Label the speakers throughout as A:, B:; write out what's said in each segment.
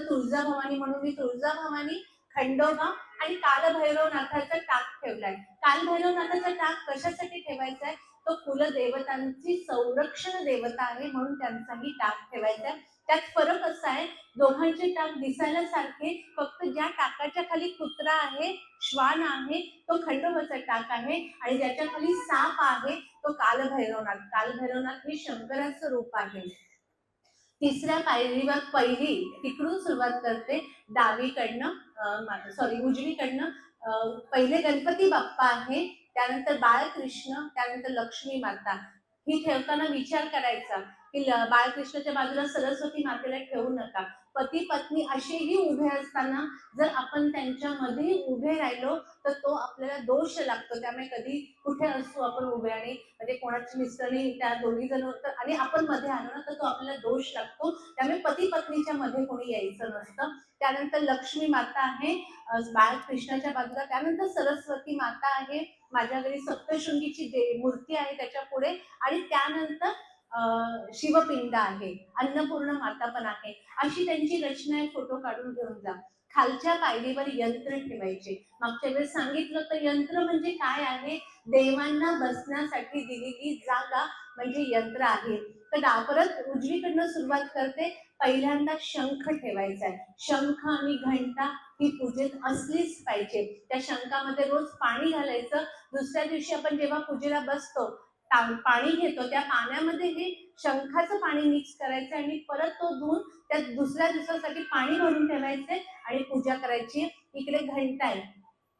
A: तुळजाभवानी म्हणून मी तुळजाभवानी खंडोबा आणि कालभैरवनाथाचा टाक ठेवलाय. कालभैरवनाथाचा टाक कशासाठी ठेवायचा आहे तो कुलदेवतांची संरक्षण देवता आहे म्हणून त्यांचाही टाक ठेवायचा आहे त्यात फरक असा आहे दोघांचे टाक दिसायला सारखे फक्त ज्या टाकाच्या खाली कुत्रा आहे श्वान आहे तो खंडोबाचा टाक आहे आणि ज्याच्या खाली साप आहे तो कालभैरवनाथ. कालभैरवनाथ हे शंकराचं रूप आहे. तिसऱ्या पायरीवर पहिली तिकडून सुरुवात करते. डावीकडनं सॉरी उजवीकडनं पहिले गणपती बाप्पा आहे त्यानंतर बाळकृष्ण त्यानंतर लक्ष्मी माता. ही ठेवताना विचार करायचा की बाळकृष्णाच्या बाजूला सरस्वती मातेला ठेवू नका. पती पत्नी असेही उभे असताना जर आपण त्यांच्यामध्ये उभे राहिलो तर तो आपल्याला दोष लागतो. त्यामुळे कधी कुठे असतो आपण उभे आणि म्हणजे कोणाची मिस्टरनी त्या दोन्ही जण आणि आपण मध्ये आलो ना तर तो आपल्याला दोष लागतो. त्यामुळे पती पत्नीच्या मध्ये कोणी यायचं नसतं. त्यानंतर लक्ष्मी माता आहे बाळकृष्णाच्या बाजूला. त्यानंतर सरस्वती माता आहे माझ्या घरी सप्तशृंगीची मूर्ती आहे त्याच्या पुढे. आणि त्यानंतर शिवपिंड आहे अन्नपूर्ण माता पण आहे. अशी त्यांची रचना आहे फोटो काढून घेऊन जा. खालच्या पायरीवर यंत्र ठेवायचे. मागच्या वेळेस सांगितलं तर यंत्र म्हणजे काय आहे? देवांना बसण्यासाठी दिलेली जागा म्हणजे यंत्र आहे. तर डा- परत उजवीकडनं सुरुवात करते पहिल्यांदा शंख ठेवायचा आहे. शंख आणि घंटा ही पूजेत असलीच पाहिजे. त्या शंखामध्ये रोज पाणी घालायचं. दुसऱ्या दिवशी आपण जेव्हा पूजेला बसतो पाणी घेतो. त्या पाण्यामध्ये हे शंखाचं पाणी मिक्स करायचं आणि परत तो धुवून त्यात दुसऱ्या दिवसासाठी पाणी भरून ठेवायचे आणि पूजा करायची. इकडे घंटा आहे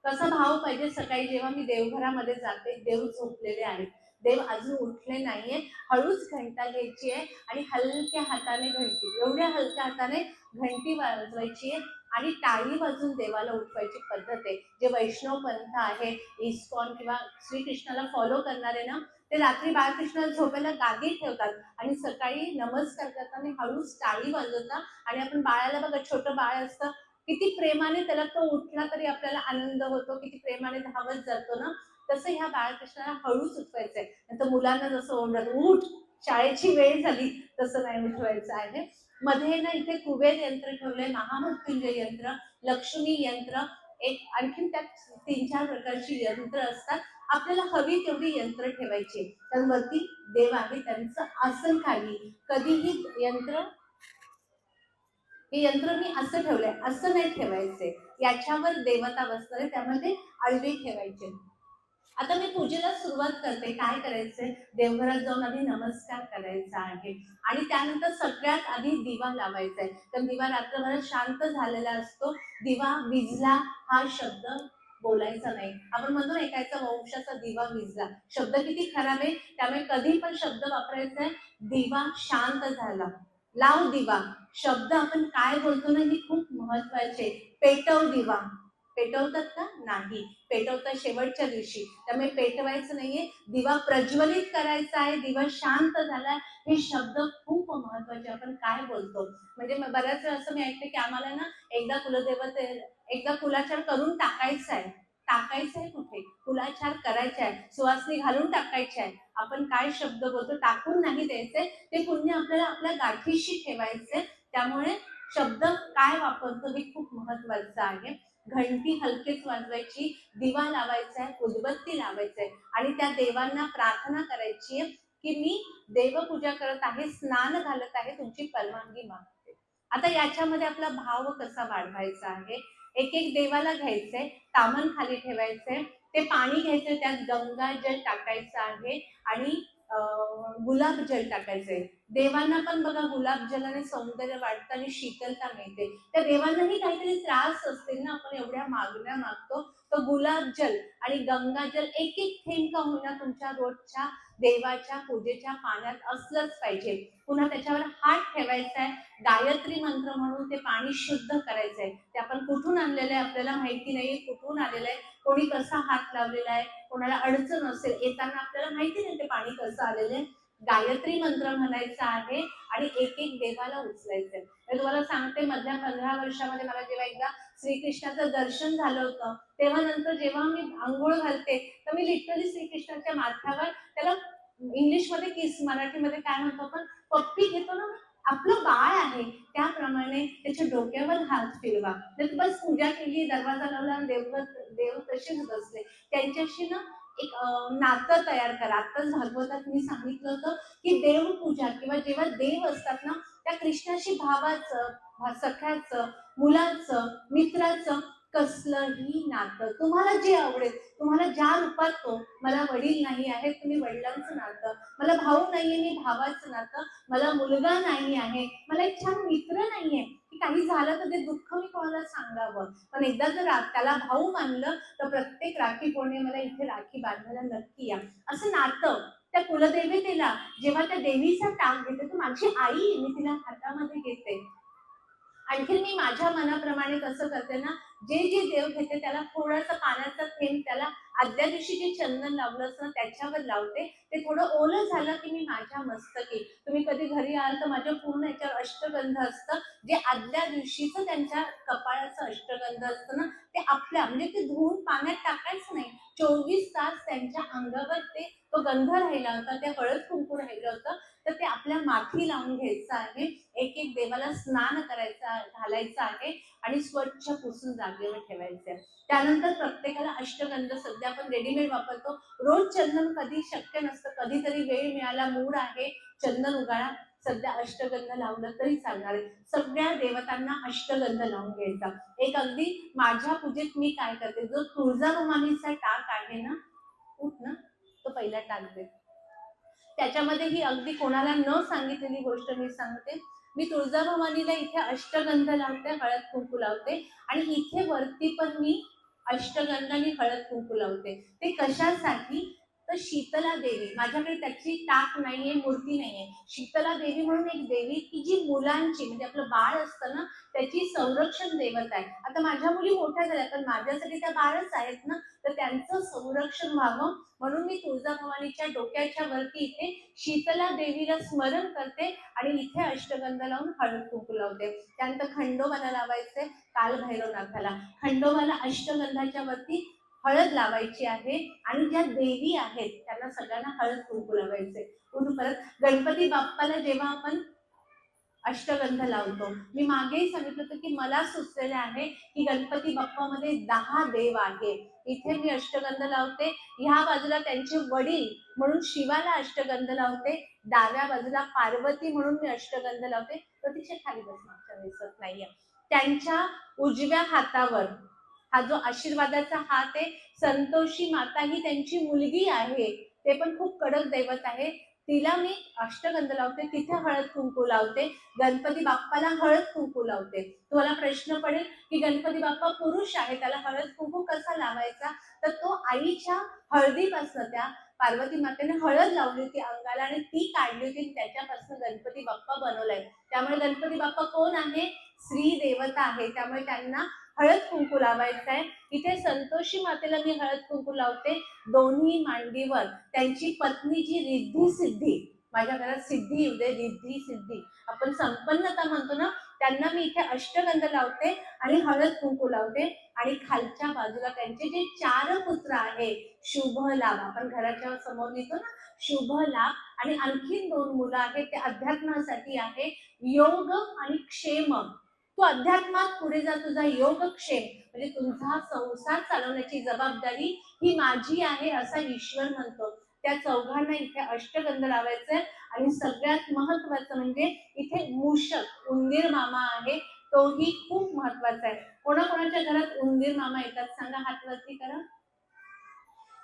A: कसा भाव पाहिजे? सकाळी जेव्हा मी देवघरामध्ये जाते देव झोपलेले आहेत. देव अजून उठले नाहीये. हळूच घंटा घ्यायची आहे आणि हलक्या हाताने घंटी एवढ्या हलक्या हाताने घंटी वाजवायची आहे आणि टाळी वाजून देवाला उठवायची पद्धत आहे. जे वैष्णव पंथ आहे इस्कॉन किंवा श्रीकृष्णाला फॉलो करणारे ना ते रात्री बाळकृष्णाला झोपायला गादी ठेवतात आणि सकाळी नमस्कार करताना हळूच टाळी वाजवतात आणि आपण बाळाला बघा छोटं बाळ असतं किती प्रेमाने त्याला तो उठला तरी आपल्याला आनंद होतो किती प्रेमाने धावत जातो ना तसं ह्या बाळकृष्णाला हळूच उठवायचंय. नंतर मुलांना जसं ओरडत उठ शाळेची वेळ झाली तसं नाही उठवायचं आहे. मध्ये ना इथे कुबेर यंत्र ठेवलंय महामृत्युंजय यंत्र लक्ष्मी यंत्र एक आणखीन त्यात तीन चार प्रकारची यंत्र असतात. आपल्याला हवी तेवढी यंत्र ठेवायची. तर वरती देव आहे त्यांचं आसन खाली कधीही यंत्र हे यंत्र मी असं ठेवलंय असं नाही ठेवायचे याच्यावर देवता बसणारे त्यामध्ये आळवे ठेवायचे. आता मी पूजेला सुरुवात करते. काय करायचंय? देवघरात जाऊन आधी नमस्कार करायचा आहे. आणि त्यानंतर सगळ्यात आधी दिवा लावायचा आहे तर दिवा रात्रभरात शांत झालेला असतो. दिवा विजला हा शब्द बोलायचा नाही. आपण म्हणतो ना एकाचा वंशाचा दिवा विजला. शब्द किती खराब आहे? त्यामुळे कधी पण शब्द वापरायचा आहे दिवा शांत झाला. लाव दिवा. शब्द आपण काय बोलतो ना ही खूप महत्त्वाचे पेटव दिवा. पेटवतात का? नाही. पेटवतात शेवटच्या दिवशी. त्यामुळे पेटवायचं नाहीये. दिवा प्रज्वलित करायचा आहे. दिवा शांत झाला. हे शब्द खूप महत्त्वाचे आपण काय बोलतो? म्हणजे बऱ्याच वेळा असं मी ऐकते की आम्हाला ना एकदा कुलदेवते एकदा कुलाचार करून टाकायचा आहे. टाकायचं आहे कुठे? कुलाचार करायचा आहे. सुवासनी घालून टाकायचे आहे. आपण काय शब्द बोलतो टाकून नाही द्यायचे. ते पुण्य आपल्याला आपल्या गाठीशी ठेवायचे. त्यामुळे शब्द काय वापरतो हे खूप महत्वाचं आहे. घंटी हलकेच वाजवायची दिवा लावायचा आहे उदबत्ती लावायचंय आहे. आणि त्या देवांना प्रार्थना करायची आहे की मी देवपूजा करत आहे स्नान घालत आहे तुमची परवानगी मागते. आता याच्यामध्ये आपला भाव कसा वाढवायचा आहे? एक एक देवाला घ्यायचंय तामन खाली ठेवायचंय ते पाणी घ्यायचंय त्यात गंगा जल टाकायचं आहे आणि गुलाब जल टाकायचंय. देवांना पण बघा गुलाबजलाने सौंदर्य वाढतं आणि शीतलता मिळते. त्या देवांनाही काहीतरी त्रास असतील ना आपण एवढ्या मागण्या मागतो. तर गुलाबजल आणि गंगाजल एक एक थेंब का होईना तुमच्या रोजच्या देवाच्या पूजेच्या पाण्यात असलंच पाहिजे. पुन्हा त्याच्यावर हात ठेवायचा आहे. गायत्री मंत्र म्हणून ते पाणी शुद्ध करायचंय. ते आपण कुठून आणलेलं आहे आपल्याला माहिती नाहीये. कुठून आलेलं आहे? कोणी कसा हात लावलेला आहे? कोणाला अडचण असेल? येताना आपल्याला माहिती नाही ते पाणी कसं आलेलं आहे. गायत्री मंत्र म्हणायचा आहे आणि एक एक देवाला उचलायचंय. तर तुम्हाला सांगते मधल्या पंधरा वर्षामध्ये मला जेव्हा एकदा श्रीकृष्णाचं दर्शन झालं होतं तेव्हा नंतर जेव्हा मी आंघोळ घालते तर मी लिटरली श्रीकृष्णाच्या माथ्यावर त्याला इंग्लिशमध्ये किस मराठीमध्ये काय म्हणतो आपण पप्पी घेतो ना आपलं बाळ आहे त्याप्रमाणे त्याच्या डोक्यावर हात फिरवा. तर बस पूजा केली दरवाजा लावला देव देव तसेच बसले त्यांच्याशी ना एक नातं तयार करा. आताच भागवतात मी सांगितलं होतं की देवपूजा किंवा जेव्हा देव असतात ना त्या कृष्णाशी भावाचं सख्याचं मुलाचं मित्राचं कसलंही नातं. तुम्हाला जे आवडेल तुम्हाला ज्या रूपात तो मला वडील नाही आहे तुम्ही वडिलांचं नातं मला भाऊ नाहीये मी भावाचं नातं मला मुलगा नाही आहे मला एक छान मित्र नाहीये आहे काही झालं तर ते दुःख मी कोणाला सांगावं? पण एकदा जर त्याला भाऊ मानलं तर प्रत्येक राखी पौर्णिमेला इथे राखी बांधायला नक्की या. असं नातं त्या कुलदेवतेला जेव्हा त्या देवीचा ताक घेते तर माझी आई मी तिला हातामध्ये घेते. आणखीन मी माझ्या मनाप्रमाणे कसं करते ना जे जे देव घेते त्याला थोडासा पाण्याचा थेंब त्याला आदल्या दिवशी जे चंदन लावलं असतं त्याच्यावर लावते. ते थोडं ओलं झालं की मी माझ्या मस्तकी. तुम्ही कधी घरी आल तर माझ्या पूर्ण याच्यावर अष्टगंध असतं. जे आदल्या दिवशीचं त्यांच्या कपाळाचं अष्टगंध असतं ना ते आपल्या म्हणजे ते धुवून पाण्यात टाकायचं नाही. चोवीस तास त्यांच्या अंगावर ते तो गंध राहिला होता ते हळद कुंकू राहिलं होतं. तर ते आपल्या माथी लावून घ्यायचं आहे. एक एक देवाला स्नान करायचं घालायचं आहे. आणि स्वच्छ पुसून जागेवर ठेवायचे. त्यानंतर प्रत्येकाला अष्टगंध सध्या आपण रेडीमेड वापरतो. रोज चंदन कधी शक्य नसतं कधीतरी वेळ मिळाला मूड आहे चंदन उगाळा. सध्या अष्टगंध लावलं तरी चालणार आहे. सगळ्या देवतांना अष्टगंध लावून घ्यायचा. एक अगदी माझ्या पूजेत मी काय करते जो तुळजाभवानीचा टाक आहे ना उठ ना तो पहिला टाक दे. त्याच्यामध्ये ही अगदी कोणाला न सांगितलेली गोष्ट मी सांगते. मी तुळजाभवानीला इथे अष्टगंध लावते हळद कुंकू लावते. आणि इथे वरती पण मी अष्टगंध आणि हळद कुंकू लावते. ते कशासाठी? तर शीतला देवी. माझ्याकडे त्याची टाक नाहीये मूर्ती नाहीये. शीतला देवी म्हणून एक देवी की जी मुलांची म्हणजे आपलं बाळ असतं ना त्याची संरक्षण देवत आहे. आता माझ्या मुली मोठ्या झाल्या पण माझ्यासाठी त्या बाळच आहेत ना तर त्यांचं संरक्षण व्हावं. म्हणून मी तुळजाभवानीच्या डोक्याच्या वरती इथे शीतला देवीला स्मरण करते आणि इथे अष्टगंध लावून हळद कुंकू लावते. त्यानंतर खंडोबाला लावायचे कालभैरवनाथाला खंडोबाला अष्टगंधाच्या वरती हळद लावायची आहे आणि ज्या देवी आहेत त्यांना सगळ्यांना हळद कुंकू लावायचे. म्हणून परत गणपती बाप्पाला जेव्हा आपण अष्टगंध लावतो मी मागेही सांगितलं होतं की मला सुचलेलं आहे की गणपती बाप्पामध्ये दहा देव आहे इथे मी अष्टगंध लावते ह्या बाजूला त्यांचे वडील म्हणून शिवाला अष्टगंध लावते डाव्या बाजूला पार्वती म्हणून मी अष्टगंध लावते. प्रतीक्षा खाली बस मागच्या दिसत नाहीये. त्यांच्या उजव्या हातावर हा जो आशीर्वादाचा हात आहे संतोषी माता ही त्यांची मुलगी आहे ते पण खूप कडक दैवत आहे. तिला मी अष्टगंध लावते तिथे हळद कुंकू लावते गणपती बाप्पाला हळद कुंकू लावते. तुम्हाला प्रश्न पडेल की गणपती बाप्पा पुरुष आहे त्याला हळद कुंकू कसा लावायचा? तर तो आईच्या हळदीपासून त्या पार्वती मातेने हळद लावली होती अंगाला आणि ती काढली होती त्याच्यापासून गणपती बाप्पा बनवलाय. त्यामुळे गणपती बाप्पा कोण आहे? श्री देवता आहे. त्यामुळे त्यांना हळद कुंकू लावायचं आहे इथे संतोषी मातेला मी हळद कुंकू लावते. दोन्ही मांडीवर त्यांची पत्नी जी रिद्धी सिद्धी माझ्या घरात सिद्धी येऊ दे रिद्धी सिद्धी. आपण संपन्नता म्हणतो ना त्यांना मी इथे अष्टगंध लावते आणि हळद कुंकू लावते. आणि खालच्या बाजूला त्यांचे जे चार पुत्र आहे शुभ लाभ. आपण घराच्या समोर लिहितो ना शुभ लाभ. आणि आणखीन दोन मुलं आहेत ते अध्यात्मासाठी आहे. योग आणि क्षेम. तू अध्यात्मात पुढे जा तुझा योगक्षेम म्हणजे तुझा संसार चालवण्याची जबाबदारी ही माझी आहे असा ईश्वर म्हणतो. त्या चौघांना इथे अष्टगंध लावायचंय आणि सगळ्यात महत्वाचं म्हणजे इथे मूषक उंदीर मामा आहे तोही खूप महत्त्वाचा आहे. कोणाकोणाच्या घरात उंदीर मामा येतात सांगा हातवरती करा.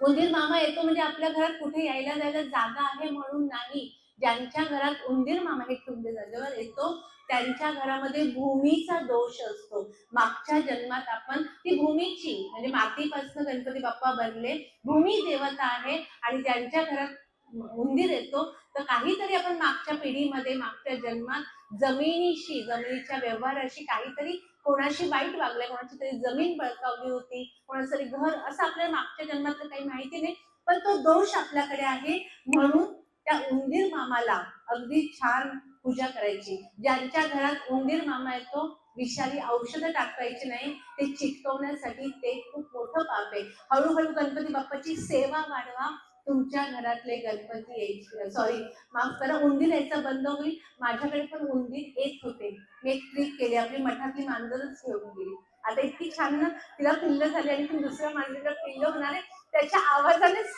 A: उंदीर मामा येतो म्हणजे आपल्या घरात कुठे यायला जायला जागा आहे म्हणून नाही. ज्यांच्या घरात उंदीर मामा हे तुमच्या जागेवर येतो. त्यांच्या घरामध्ये भूमीचा दोष असतो. मागच्या जन्मात आपण ती भूमीची म्हणजे मातीपासून गणपती बाप्पा बनले भूमी देवता आहे आणि ज्यांच्या घरात उंदीर येतो तर काहीतरी आपण मागच्या पिढीमध्ये मागच्या जन्मात जमिनीशी जमिनीच्या व्यवहाराशी काहीतरी कोणाशी वाईट वागले कोणाची तरी जमीन बळकावली होती कोणाचं तरी घर असं आपल्याला मागच्या जन्मातलं काही माहिती नाही पण तो दोष आपल्याकडे आहे. म्हणून त्या उंदीर मामाला अगदी छान पूजा करायची. ज्यांच्या घरात उंदीर मामा येतो विषारी औषधं टाकायची नाही ते चिटकवण्यासाठी ते खूप मोठं पाप आहे. हळूहळू गणपती बाप्पाची सेवा वाढवा तुमच्या घरातले गणपती यायचे. सॉरी माफ करा उंदीर यायचा बंद होईल. माझ्याकडे पण उंदीर येत होते. मी एक ट्रिक केली आपली मठातली मांजरच घेऊन गेली. आता इतकी छान ना तिला पिल्ल झाली आणि ती दुसऱ्या मांजरीला पिल्ल होणार आहे त्याच्या आवाजानेच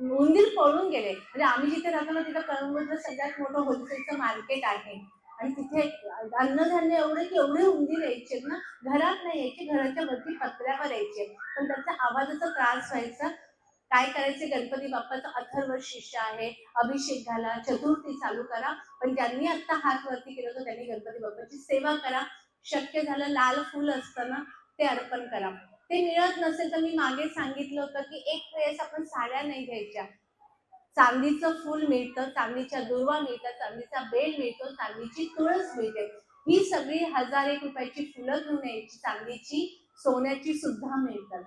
A: उंदीर पळून गेले. म्हणजे आम्ही जिथे राहतो ना तिथं कळंबचं सगळ्यात मोठं होलसेलचं मार्केट आहे. आणि तिथे अन्नधान्य एवढे की एवढे उंदीर यायचे ना घरात नाही यायचे घराच्या वरती पत्र्यावर यायचे. पण त्याचा आवाजाचा त्रास व्हायचा. काय करायचे? गणपती बाप्पाचं अथर्व शिष्य आहे. अभिषेक घाला चतुर्थी चालू करा. पण ज्यांनी आता हात वरती केलं होतं त्यांनी गणपती बाप्पाची सेवा करा. शक्य झालं लाल फुल असतं ना ते अर्पण करा. ते मिळत नसेल तर मी मागे सांगितलं होतं की एक वेळेस आपण साड्या नाही घ्यायच्या. चांदीचं फुल मिळतं चांदीच्या दुर्वा मिळतात चांदीचा बेल मिळतो चांदीची तुळस मिळते. ही सगळी हजार एक रुपयाची फुलं घेऊन यायची चांदीची सोन्याची सुद्धा मिळतात.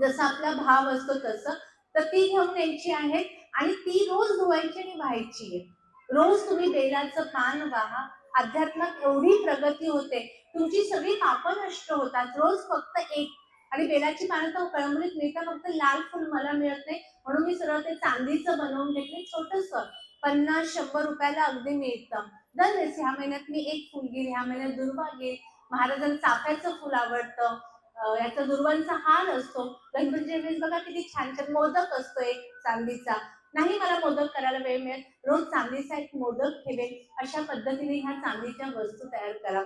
A: जसा आपला भाव असतो तसं तर ती घेऊन यायची आहेत आणि ती रोज धुवायची आणि व्हायची आहे. रोज तुम्ही बेलाचं पान वाहा अध्यात्मात एवढी प्रगती होते तुमची सगळी पापं नष्ट होतात. रोज फक्त एक. आणि बेलाची पानं तर कळंबरीत मिळतात फक्त लाल फुल मला मिळत नाही. म्हणून मी सरळ ते चांदीचं बनवून घेतले छोटस. पन्नास शंभर रुपयाला अगदी मिळतं. दरवेळेस ह्या महिन्यात मी एक फुल घेईल ह्या महिन्यात दुर्वा घेईल. महाराजांना चाफ्याचं फुल आवडतं. याचा दुर्वांचा हार असतो. गणपतीच्या वेळेस बघा किती छान छान मोदक असतो एक चांदीचा. नाही मला मोदक करायला वेळ मिळेल रोज चांदीचा एक मोदक ठेवेल अशा पद्धतीने ह्या चांदीच्या वस्तू तयार करा.